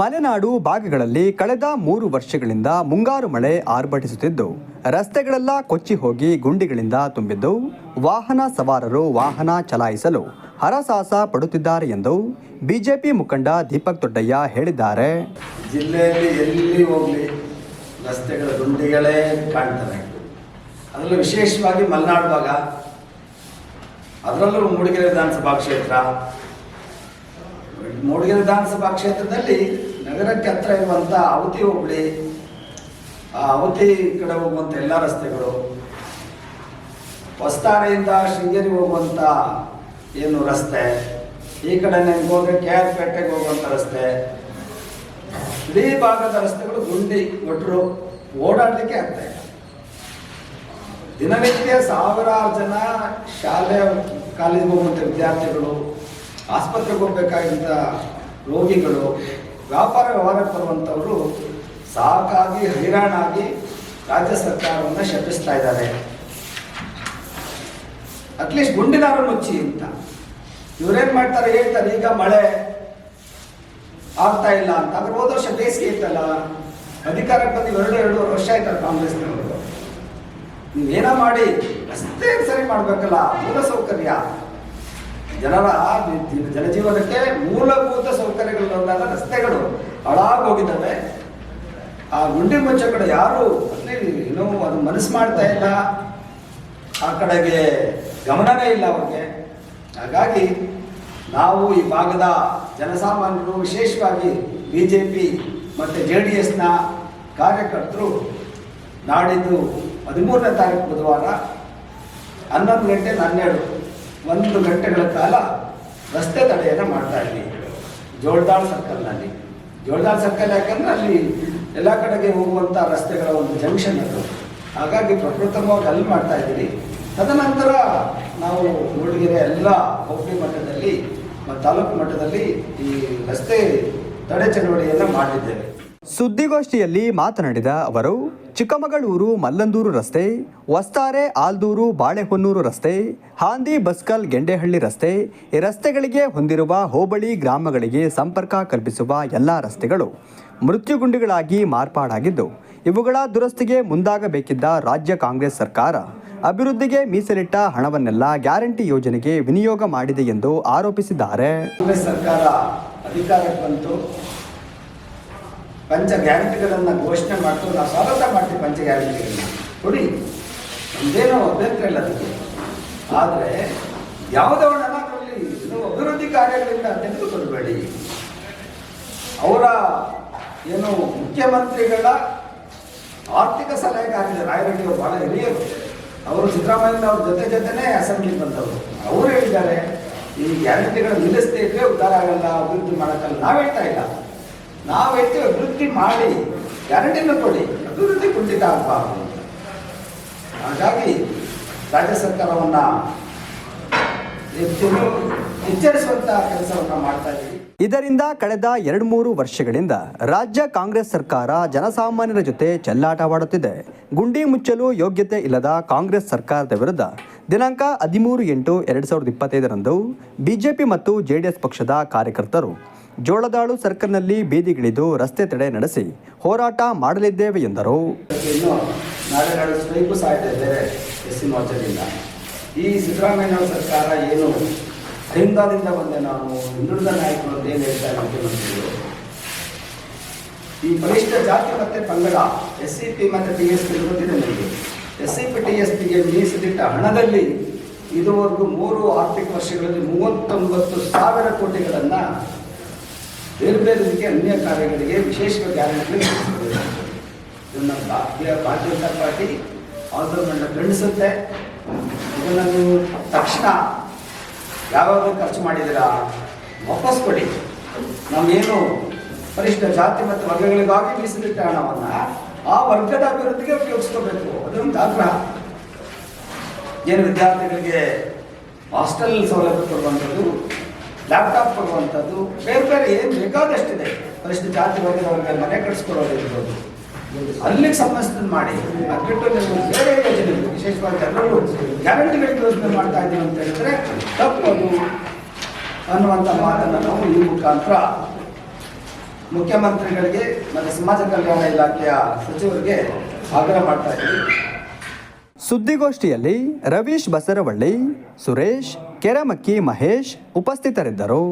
ಮಲೆನಾಡು ಭಾಗಗಳಲ್ಲಿ ಕಳೆದ ಮೂರು ವರ್ಷಗಳಿಂದ ಮುಂಗಾರು ಮಳೆ ಆರ್ಭಟಿಸುತ್ತಿದ್ದು, ರಸ್ತೆಗಳೆಲ್ಲ ಕೊಚ್ಚಿ ಹೋಗಿ ಗುಂಡಿಗಳಿಂದ ತುಂಬಿದ್ದು, ವಾಹನ ಸವಾರರು ವಾಹನ ಚಲಾಯಿಸಲು ಹರಸಾಹಸ ಪಡುತ್ತಿದ್ದಾರೆ ಎಂದು ಬಿಜೆಪಿ ಮುಖಂಡ ದೀಪಕ್ ದೊಡ್ಡಯ್ಯ ಹೇಳಿದ್ದಾರೆ. ಜಿಲ್ಲೆಯಲ್ಲಿ ಎಲ್ಲಿ ಹೋಗಲಿ ರಸ್ತೆಗಳ ಗುಂಡಿಗಳೇ ಕಾಣ್ತವೆ. ಅದರಲ್ಲೂ ವಿಶೇಷವಾಗಿ ಮಲೆನಾಡು ಭಾಗ. ಅದರಲ್ಲೂ ಮೂಡಿಗೆರೆ ವಿಧಾನಸಭಾ ಕ್ಷೇತ್ರ. ಮೂಡಿಗೆರೆ ವಿಧಾನಸಭಾ ಕ್ಷೇತ್ರದಲ್ಲಿ ನಗರಕ್ಕೆ ಹತ್ರ ಇರುವಂಥ ಅವತಿ ಹೋಬಳಿ, ಆ ಅವತಿ ಕಡೆ ಹೋಗುವಂಥ ಎಲ್ಲ ರಸ್ತೆಗಳು, ಹೊಸ್ತಾರೆಯಿಂದ ಶೃಂಗೇರಿ ಹೋಗುವಂಥ ಏನು ರಸ್ತೆ, ಈ ಕಡೆ ನಿಮ್ಗೆ ಹೋದ್ರೆ ಕೆ ಆರ್ ಪೇಟೆಗೆ ಹೋಗುವಂಥ ರಸ್ತೆ, ಇಡೀ ಭಾಗದ ರಸ್ತೆಗಳು ಗುಂಡಿ ಒಟ್ಟರು ಓಡಾಡಲಿಕ್ಕೆ ಆಗ್ತಾ ಇಲ್ಲ. ದಿನನಿತ್ಯ ಸಾವಿರಾರು ಜನ ಶಾಲೆ, ಕಾಲೇಜಿಗೆ ಹೋಗುವಂಥ ವಿದ್ಯಾರ್ಥಿಗಳು, ಆಸ್ಪತ್ರೆಗೆ ಹೋಗ್ಬೇಕಾಗಿದ್ದ ರೋಗಿಗಳು ವ್ಯಾಪಾರ ವ್ಯವಹಾರಕ್ಕೆ ಬರುವಂಥವರು ಸಾಕಾಗಿ, ಹೈರಾಣಾಗಿ ರಾಜ್ಯ ಸರ್ಕಾರವನ್ನು ಶಪಿಸ್ತಾ ಇದ್ದಾರೆ. ಅಟ್ಲೀಸ್ಟ್ ಗುಂಡಿನಾರು ಮುಚ್ಚಿ ಅಂತ. ಇವ್ರೇನ್ ಮಾಡ್ತಾರೆ? ಹೇಳ್ತಾರೆ, ಈಗ ಮಳೆ ಆಗ್ತಾ ಇಲ್ಲ ಅಂತ. ಆದ್ರೆ ಹೋದ ವರ್ಷ ಬೇಸಿಗೆ ಇತ್ತಲ್ಲ. ಅಧಿಕಾರಕ್ಕೆ ಬಂದು ಎರಡು, ಎರಡೂವರೆ ವರ್ಷ ಆಯ್ತಾರೆ ಕಾಂಗ್ರೆಸ್ನವರು ನೀವೇನ ಮಾಡಿ ರಸ್ತೆ ಸರಿ ಮಾಡ್ಬೇಕಲ್ಲ ಮೂಲ ಸೌಕರ್ಯ ಜನರ ಜನಜೀವನಕ್ಕೆ ಮೂಲಭೂತ ಸೌಕರ್ಯಗಳನ್ನ ರಸ್ತೆಗಳು ಹಾಳಾಗೋಗಿದ್ದಾವೆ ಆ ಗುಂಡಿ ಮುಂಚೆ ಕಡೆ ಯಾರು ಏನೋ ಅದು ಮನಸ್ಸು ಮಾಡ್ತಾ ಇಲ್ಲ. ಆ ಕಡೆಗೆ ಗಮನವೇ ಇಲ್ಲ ಅವ್ರಿಗೆ. ಹಾಗಾಗಿ ನಾವು ಈ ಭಾಗದ ಜನಸಾಮಾನ್ಯರು ವಿಶೇಷವಾಗಿ ಬಿ ಜೆ ಪಿ ಮತ್ತು ಜೆ ಡಿ ಎಸ್ನ ಕಾರ್ಯಕರ್ತರು ನಾಡಿದ್ದು ಹದಿಮೂರನೇ ತಾರೀಕು ಬುಧವಾರ ಹನ್ನೊಂದು ಗಂಟೆ ಹನ್ನೆರಡು ಒಂದು ಗಂಟೆಗಳ ಕಾಲ ರಸ್ತೆ ತಡೆಯನ್ನು ಮಾಡ್ತಾ ಇದ್ವಿ. ಜೋಳದಾಳ್ ಸರ್ಕಲ್ನಲ್ಲಿ. ಜೋಳದಾಳ್ ಸರ್ಕಲ್ ಯಾಕಂದ್ರೆ ಅಲ್ಲಿ ಎಲ್ಲ ಕಡೆಗೆ ಹೋಗುವಂಥ ರಸ್ತೆಗಳ ಒಂದು ಜಂಕ್ಷನ್ ಅದು. ಹಾಗಾಗಿ ಪ್ರಪ್ರಥಮವಾಗಿ ಅಲ್ಲಿ ಮಾಡ್ತಾ ಇದ್ದೀವಿ. ತದನಂತರ ನಾವು ಮೂಡಿಗೆರೆ ಎಲ್ಲ ಹೋಬಳಿ ಮಟ್ಟದಲ್ಲಿ ಮತ್ತು ತಾಲೂಕು ಮಟ್ಟದಲ್ಲಿ ಈ ರಸ್ತೆ ತಡೆ ಚಳವಳಿಯನ್ನು ಮಾಡಿದ್ದೇವೆ. ಸುದ್ದಿಗೋಷ್ಠಿಯಲ್ಲಿ ಮಾತನಾಡಿದ ಅವರು ಚಿಕ್ಕಮಗಳೂರು ಮಲ್ಲಂದೂರು ರಸ್ತೆ ವಸ್ತಾರೆ ಆಲ್ದೂರು ಬಾಳೆಹೊನ್ನೂರು ರಸ್ತೆ, ಹಾಂದಿ ಬಸ್ಕಲ್ ಗೆಂಡೆಹಳ್ಳಿ ರಸ್ತೆ ಈ ರಸ್ತೆಗಳಿಗೆ ಹೊಂದಿರುವ ಹೋಬಳಿ ಗ್ರಾಮಗಳಿಗೆ ಸಂಪರ್ಕ ಕಲ್ಪಿಸುವ ಎಲ್ಲ ರಸ್ತೆಗಳು ಮೃತ್ಯುಗುಂಡಿಗಳಾಗಿ ಮಾರ್ಪಾಡಾಗಿದ್ದು, ಇವುಗಳ ದುರಸ್ತಿಗೆ ಮುಂದಾಗಬೇಕಿದ್ದ ರಾಜ್ಯ ಕಾಂಗ್ರೆಸ್ ಸರ್ಕಾರ ಅಭಿವೃದ್ಧಿಗೆ ಮೀಸಲಿಟ್ಟ ಹಣವನ್ನೆಲ್ಲ ಗ್ಯಾರಂಟಿ ಯೋಜನೆಗೆ ವಿನಿಯೋಗ ಮಾಡಿದೆ ಎಂದು ಆರೋಪಿಸಿದ್ದಾರೆ. ಸರ್ಕಾರ ಅಧಿಕಾರಕ್ಕೆ ಬಂತು. ಪಂಚ ಗ್ಯಾರಂಟಿಗಳನ್ನು ಘೋಷಣೆ ಮಾಡ್ತೀವಿ ನಾವು ಸ್ವಾಗತ ಮಾಡ್ತೀವಿ ಪಂಚ ಗ್ಯಾರಂಟಿಗಳನ್ನ. ಕೊಡಿ. ನಮ್ದೇನೋ ಅಭ್ಯಂತರ ಇಲ್ಲ ಅದಕ್ಕೆ. ಆದರೆ ಹಣ ಅದರಲ್ಲಿ ನೀವು ಅಭಿವೃದ್ಧಿ ಕಾರ್ಯಗಳಿಂದ ತೆಗೆದುಕೊಳ್ಬೇಡಿ. ಅವರ ಏನು ಮುಖ್ಯಮಂತ್ರಿಗಳ ಆರ್ಥಿಕ ಸಲಹೆಗಾರರು ರಾಯರೆಡ್ಡಿ ಅವರು ಬಹಳ ಹಿರಿಯರು. ಅವರು ಸಿದ್ದರಾಮಯ್ಯ ಅವ್ರ ಜೊತೆ ಜೊತೆನೇ ಅಸೆಂಬ್ಲಿ ಬಂದವರು. ಅವರು ಹೇಳಿದ್ದಾರೆ, ಈ ಗ್ಯಾರಂಟಿಗಳನ್ನು ನಿಲ್ಲಿಸದೇ ಇದ್ರೆ ಉದ್ಧಾರ ಆಗಲ್ಲ, ಅಭಿವೃದ್ಧಿ ಮಾಡೋಕ್ಕಲ್ಲ. ನಾವು ಹೇಳ್ತಾ ಇಲ್ಲ. ನಾವು ಹೆಚ್ಚು ಅಭಿವೃದ್ಧಿ ಮಾಡಿ ಎರಡನ್ನು ಕೊಡಿ, ಅಭಿವೃದ್ಧಿ ಕುಂಠಿತ ಆಗಬಾರದು. ಹಾಗಾಗಿ ರಾಜ್ಯ ಸರ್ಕಾರವನ್ನ ಹೆಚ್ಚು ಎಚ್ಚರಿಸುವಂತಹ ಕೆಲಸವನ್ನ ಮಾಡ್ತಾ ಇದ್ದೀವಿ ಇದರಿಂದ ಕಳೆದ ಎರಡು ಮೂರು ವರ್ಷಗಳಿಂದ ರಾಜ್ಯ ಕಾಂಗ್ರೆಸ್ ಸರ್ಕಾರ ಜನಸಾಮಾನ್ಯರ ಜೊತೆ ಚೆಲ್ಲಾಟವಾಡುತ್ತಿದೆ ಗುಂಡಿ ಮುಚ್ಚಲು ಯೋಗ್ಯತೆ ಇಲ್ಲದ ಕಾಂಗ್ರೆಸ್ ಸರ್ಕಾರದ ವಿರುದ್ಧ ದಿನಾಂಕ ಹದಿಮೂರು ಎಂಟು ಎರಡು ಸಾವಿರದ ಇಪ್ಪತ್ತೈದರಂದು ಬಿಜೆಪಿ ಮತ್ತು ಜೆಡಿಎಸ್ ಪಕ್ಷದ ಕಾರ್ಯಕರ್ತರು ಜೋಳದಾಳು ಸರ್ಕಲ್ನಲ್ಲಿ ಬೀದಿಗಿಳಿದು ರಸ್ತೆ ತಡೆ ನಡೆಸಿ ಹೋರಾಟ ಮಾಡಲಿದ್ದೇವೆ ಎಂದರು. ಈ ಸಿದ್ದರಾಮಯ್ಯ ಸರ್ಕಾರ ಏನು ಅಹಿಂದಾದಿಂದ ಬಂದೆ ನಾವು ಹಿಂದುಳಿದ ನಾಯಕರು ಅಂತ ಏನು ಹೇಳ್ತಾರೆ ಮುಖ್ಯಮಂತ್ರಿಗಳು ಈ ಬಲಿಷ್ಠ ಜಾತಿ ಮತ್ತೆ ಪಂಗಡ ಎಸ್ ಸಿ ಪಿ ಮತ್ತು ಟಿ ಎಸ್ ಪಿ ಗೊತ್ತಿದೆ S C P, T S ಪಿಗೆ ಮೀಸಲಿಟ್ಟ ಹಣದಲ್ಲಿ ಇದುವರೆಗೂ ಮೂರು ಆರ್ಥಿಕ ವರ್ಷಗಳಲ್ಲಿ ಮೂವತ್ತೊಂಬತ್ತು ಸಾವಿರ ಕೋಟಿಗಳನ್ನು ಬೇರೆ ಅನ್ಯ ಕಾರ್ಯಗಳಿಗೆ ವಿಶೇಷ ಗ್ಯಾರಂಟಿ ಇದನ್ನು ಭಾರತೀಯ ಜನತಾ ಪಾರ್ಟಿ ಆಂದೋಲನ ಖಂಡಿಸುತ್ತೆ. ಇದನ್ನು ನೀವು ತಕ್ಷಣ ಯಾವಾಗ ಖರ್ಚು ಮಾಡಿದ್ದೀರಾ? ವಾಪಸ್ ಕೊಡಿ. ನಾವೇನು ಪರಿಷ್ಠ ಜಾತಿ ಮತ್ತು ವರ್ಗಗಳಿಗಾಗಿ ಮೀಸಲಿಟ್ಟ ಹಣವನ್ನು ಆ ವರ್ಗದ ಅಭಿವೃದ್ಧಿಗೆ ಉಪಯೋಗಿಸ್ಕೋಬೇಕು. ಅದೊಂದು ಆಗ್ರಹ. ಏನು ವಿದ್ಯಾರ್ಥಿಗಳಿಗೆ ಹಾಸ್ಟೆಲ್ ಸೌಲಭ್ಯ ಕೊಡುವಂಥದ್ದು ಲ್ಯಾಪ್ಟಾಪ್ ಕೊಡುವಂಥದ್ದು ಬೇರೆ ಬೇರೆ ಏನು ಬೇಕಾದಷ್ಟಿದೆ. ಪರಿಷ್ಠ ಜಾತಿ ಮೇಲೆ ಮನೆ ಕಟ್ಸ್ಕೊಡೋದಿರ್ಬೋದು ಅಲ್ಲಿಗೆ ಸಂಬಂಧಿಸಿದ ಮಾಡಿ ಅದು ಬಿಟ್ಟು ನೀವು ಬೇರೆ ಯೋಜನೆ ವಿಶೇಷವಾಗಿ ಜನರು ಗ್ಯಾರಂಟಿಗಳಿಗೆ ಯೋಜನೆ ಮಾಡ್ತಾ ಇದ್ದೀವಿ ಅಂತ ಹೇಳಿದ್ರೆ ತಪ್ಪು ಅದು ಅನ್ನುವಂಥ ಮಾತನ್ನು ನಾವು ಈ ಮುಖಾಂತರ ಮುಖ್ಯಮಂತ್ರಿಗಳಿಗೆ ಮತ್ತು ಸಮಾಜ ಕಲ್ಯಾಣ ಇಲಾಖೆಯ ಸಚಿವರಿಗೆ ಆಗ್ರಹ ಮಾಡ್ತಾ ಇದ್ದೀವಿ. ಸುದ್ದಿಗೋಷ್ಠಿಯಲ್ಲಿ ರವೀಶ್ ಬಸರವಳ್ಳಿ ಸುರೇಶ್ ಕೆರಮಕ್ಕಿ ಮಹೇಶ್ ಉಪಸ್ಥಿತರಿದ್ದರು.